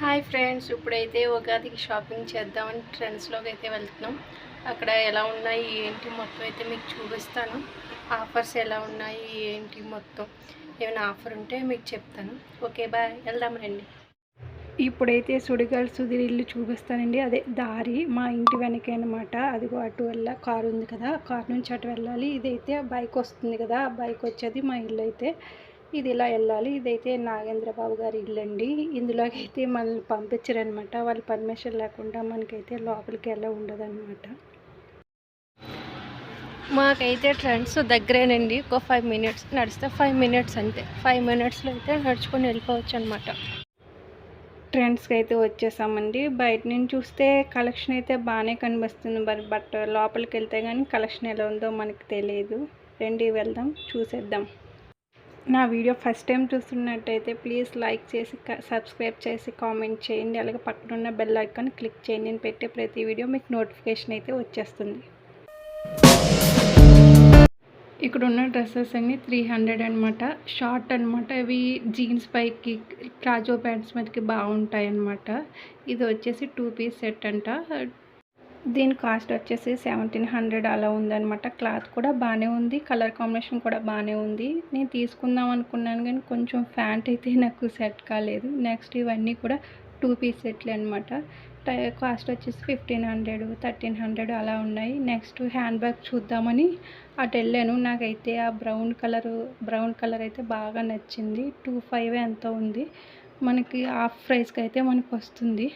Hi friends ఇప్పుడైతే ఉగాదికి shopping చేద్దామని ట్రెండ్స్లోకి అయితే వెళ్తున్నాం. అక్కడ ఎలా ఉన్నాయి ఏంటి మొత్తం అయితే మీకు చూపిస్తాను. ఆఫర్స్ ఎలా ఉన్నాయి ఏంటి మొత్తం. ఏమైనా ఆఫర్ ఉంటే మీకు చెప్తాను. Okay bye. వెళ్దాం రండి. ఇప్పుడైతే సుడిగాలి సుధీర్ ఇల్లు చూపిస్తానండి. అదే దారి మా ఇంటి వెనకే అనమాట అదిగో అటు వెళ్ళ కారు ఉంది కదా కారు నుంచి అటు వెళ్ళాలి. ఇదైతే బైక్ వస్తుంది కదా బైక్ వచ్చేది మా ఇల్లు అయితే. ఇది ఇలా వెళ్ళాలి. ఇదైతే నాగేంద్ర బాబు గారి ఇల్లు అండి ఇందులోకి అయితే మనల్ని పంపించరనమాట. వాళ్ళ పర్మిషన్ లేకుండా మనకైతే లోపలికి వెళ్ళ ఉండదన్నమాట మాకైతే ట్రెండ్స్ దగ్గరేనండి. ఒక ఫైవ్ మినిట్స్ నడిస్తే ఫైవ్ మినిట్స్ అంతే. ఫైవ్ మినిట్స్లో అయితే నడుచుకొని వెళ్ళిపోవచ్చు అనమాట ట్రెండ్స్కి అయితే వచ్చేసామండి. బయట నుంచి చూస్తే కలెక్షన్ అయితే బాగానే కనిపిస్తుంది. మరి బట్ లోపలికి వెళ్తే కానీ కలెక్షన్ ఎలా ఉందో మనకి తెలియదు రండి వెళ్దాం చూసేద్దాం. నా వీడియో ఫస్ట్ టైం చూస్తున్నట్టయితే ప్లీజ్ లైక్ చేసి సబ్స్క్రైబ్ చేసి కామెంట్ చేయండి. అలాగే పక్కన ఉన్న బెల్ ఐకాన్ క్లిక్ చేయండి. నేను పెట్టే ప్రతి వీడియో మీకు నోటిఫికేషన్ అయితే వచ్చేస్తుంది. ఇక్కడ ఉన్న డ్రెస్సెస్ అన్ని త్రీ హండ్రెడ్ అనమాట షార్ట్ అనమాట ఇవి జీన్స్ పైకి ప్లాజో ప్యాంట్స్ మీదకి బాగుంటాయి అనమాట ఇది వచ్చేసి టూ పీస్ సెట్ అంట. దీని కాస్ట్ వచ్చేసి సెవెంటీన్ హండ్రెడ్ అలా ఉందన్నమాట. క్లాత్ కూడా బాగానే ఉంది కలర్ కాంబినేషన్ కూడా బాగానే ఉంది. నేను తీసుకుందాం అనుకున్నాను కానీ కొంచెం ఫ్యాంట్ అయితే నాకు సెట్ కాలేదు. నెక్స్ట్ ఇవన్నీ కూడా టూ పీస్ సెట్లు అనమాట కాస్ట్ వచ్చేసి ఫిఫ్టీన్ హండ్రెడ్ థర్టీన్ హండ్రెడ్ అలా ఉన్నాయి. నెక్స్ట్ హ్యాండ్ బ్యాగ్ చూద్దామని అటు వెళ్ళాను. నాకైతే ఆ బ్రౌన్ కలర్ బ్రౌన్ కలర్ అయితే బాగా నచ్చింది. టూ ఫైవ్ ఎంత ఉంది. మనకి హాఫ్ ప్రైస్కి అయితే మనకు వస్తుంది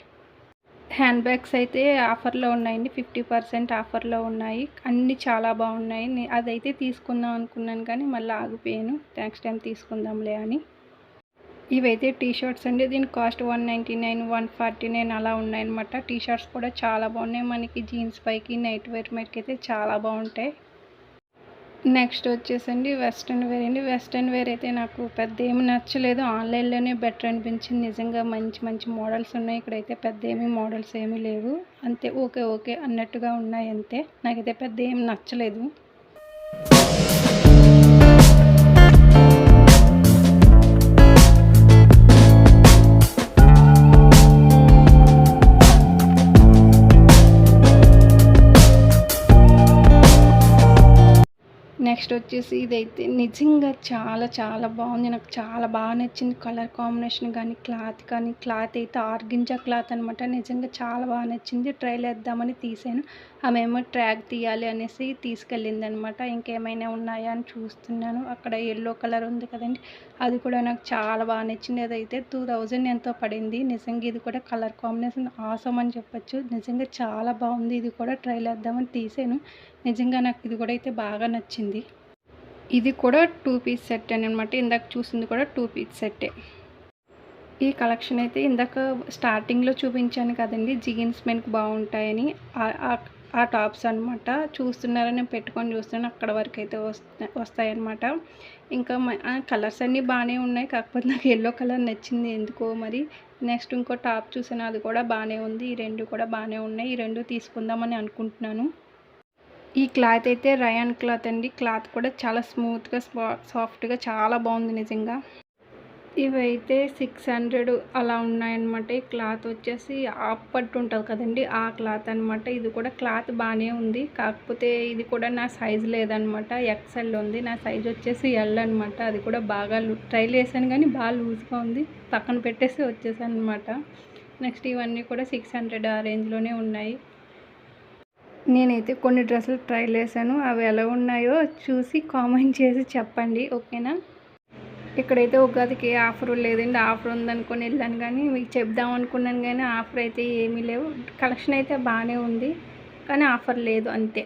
హ్యాండ్ బ్యాగ్స్ అయితే ఆఫర్లో ఉన్నాయండి. ఫిఫ్టీ పర్సెంట్ ఆఫర్లో ఉన్నాయి. అన్నీ చాలా బాగున్నాయి. అదైతే తీసుకుందాం అనుకున్నాను కానీ మళ్ళీ ఆగిపోయాను. నెక్స్ట్ టైం తీసుకుందాంలే అని. ఇవైతే టీ షర్ట్స్ అండి. దీని cost one ninety nine one forty nine అలా ఉన్నాయన్నమాట. టీ షర్ట్స్ కూడా చాలా బాగున్నాయి. మనకి జీన్స్ పైకి నైట్ వేర్ మీదకి అయితే చాలా బాగుంటాయి. నెక్స్ట్ వచ్చేసండి వెస్ట్రన్ వేర్ అండి. వెస్ట్రన్ వేర్ అయితే నాకు పెద్ద ఏమి నచ్చలేదు. ఆన్లైన్లోనే బెటర్ అనిపించింది. నిజంగా మంచి మంచి మోడల్స్ ఉన్నాయి. ఇక్కడైతే పెద్ద ఏమి మోడల్స్ ఏమీ లేవు. అంతే ఓకే ఓకే అన్నట్టుగా ఉన్నాయి అంతే. నాకైతే పెద్ద ఏమి నచ్చలేదు. నెక్స్ట్ వచ్చేసి ఇదైతే నిజంగా చాలా చాలా బాగుంది. నాకు చాలా బాగా నచ్చింది కలర్ కాంబినేషన్ కానీ క్లాత్ కానీ క్లాత్ అయితే ఆర్గింజా క్లాత్ అనమాట నిజంగా చాలా బాగా నచ్చింది. ట్రైల్ వేద్దామని తీసాను. ఆమెమో ట్రాక్ తీయాలి అనేసి తీసుకెళ్ళింది అనమాట ఇంకేమైనా ఉన్నాయా అని చూస్తున్నాను. అక్కడ ఎల్లో కలర్ ఉంది కదండి. అది కూడా నాకు చాలా బాగా నచ్చింది. అదైతే టూ థౌజండ్ ఎంతో పడింది. నిజంగా ఇది కూడా కలర్ కాంబినేషన్ ఆసం అని చెప్పొచ్చు. నిజంగా చాలా బాగుంది. ఇది కూడా ట్రైల్ వేద్దామని తీసాను. నిజంగా నాకు ఇది కూడా అయితే బాగా నచ్చింది. ఇది కూడా టూ పీస్ సెట్ అనమాట ఇందాక చూసింది కూడా టూ పీస్ సెట్టే ఈ కలెక్షన్ అయితే ఇందాక స్టార్టింగ్లో చూపించాను కదండి. జీన్స్ మెన్కి బాగుంటాయని. ఆ టాప్స్ అనమాట చూస్తున్నారని నేను పెట్టుకొని చూస్తున్నాను. అక్కడ వరకు అయితే వస్తాయి వస్తాయన్నమాట. ఇంకా కలర్స్ అన్నీ బాగానే ఉన్నాయి. కాకపోతే నాకు ఎల్లో కలర్ నచ్చింది. ఎందుకో మరి. నెక్స్ట్ ఇంకో టాప్ చూసాను. అది కూడా బాగానే ఉంది. ఈ రెండు కూడా బాగానే ఉన్నాయి. ఈ రెండు తీసుకుందామని అనుకుంటున్నాను. ఈ క్లాత్ అయితే రయాన్ క్లాత్ అండి. క్లాత్ కూడా చాలా స్మూత్గా సాఫ్ట్గా చాలా బాగుంది నిజంగా. ఇవైతే సిక్స్ హండ్రెడ్ అలా ఉన్నాయన్నమాట. ఈ క్లాత్ వచ్చేసి అప్పట్టు ఉంటుంది కదండి ఆ క్లాత్ అనమాట ఇది కూడా క్లాత్ బాగానే ఉంది. కాకపోతే ఇది కూడా నా సైజు లేదనమాట ఎక్సెల్ ఉంది. నా సైజ్ వచ్చేసి ఎల్ అనమాట అది కూడా బాగా ట్రైల్ చేశాను కానీ బాగా లూజ్గా ఉంది. పక్కన పెట్టేసి వచ్చేసాను అనమాట నెక్స్ట్ ఇవన్నీ కూడా సిక్స్ హండ్రెడ్ ఆ రేంజ్లోనే ఉన్నాయి. నేనైతే కొన్ని డ్రెస్సులు ట్రై చేశాను. అవి ఎలా ఉన్నాయో చూసి కామెంట్ చేసి చెప్పండి ఓకేనా? ఇక్కడైతే ఉగాదికి ఆఫర్ లేదండి. ఆఫర్ ఉందనుకొని వెళ్ళాను కానీ మీకు చెప్దాం అనుకున్నాను కానీ ఆఫర్ అయితే ఏమీ లేవు. కలెక్షన్ అయితే బాగానే ఉంది కానీ ఆఫర్ లేదు అంతే.